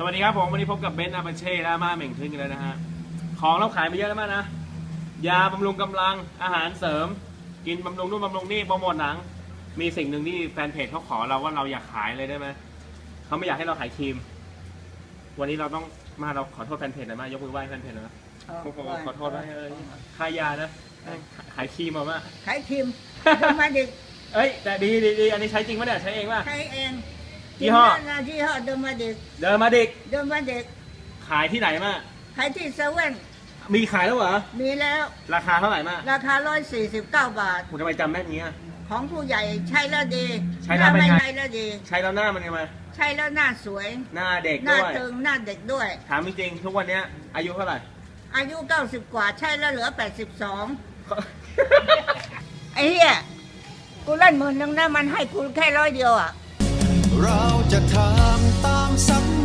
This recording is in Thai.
สวัสดีครับผมวันนี้พบกับเบนซ์อาปาเช่และมาเหม่งทึงกันแล้วนะฮะของเราขายไปเยอะแล้วมากนะยาบำรุงกำลังอาหารเสริม กินบำรุงนู่นบำรุงนี่โปรโมทหนัง มีสิ่งหนึ่งที่แฟนเพจเขาขอเราว่าเราอยากขายเลยได้ไหมเขาไม่อยากให้เราขายครีม วันนี้เราต้องมาเราขอโทษแฟนเพจหน่อยมายกมือไหว้แฟนเพจหน่อยนะขอขอโทษนะเออค่ายานะขายครีมมามาขายครีมดมาดิกเอ้ยแต่ดีดีดีอันนี้ใช้จริงปะเนี่ยใช้เองป่ะใช้เอง ยี่ห้อกินได้นะยี่ห้อเดมาดิกเดินมาดิกเดมาดิกขายที่ไหนมาขายที่เซเว่นมีขายแล้วเหรอ มีแล้ว ราคาเท่าไหร่มาราคา 149 บาทผมทำไมจำแม่นอย่างเงี้ย ของผู้ใหญ่ใช้แล้วดีใช้แล้วเป็นไม่ไงใช้แล้วดี ใช้แล้วหน้ามันยังไงใช้แล้วหน้าสวย หน้าเด็กหน้าด้วย ตึงหน้าเด็กด้วย ถามจริงๆทุกวันเนี้ยอายุเท่าไหร่ อายุ 90 กว่าใช้แล้วเหลือ 82 ไอ้เหี้ย กูเล่นหมื่นหนึงนะมันให้กูแค่ร้อยเดียวอะะถามตามสัก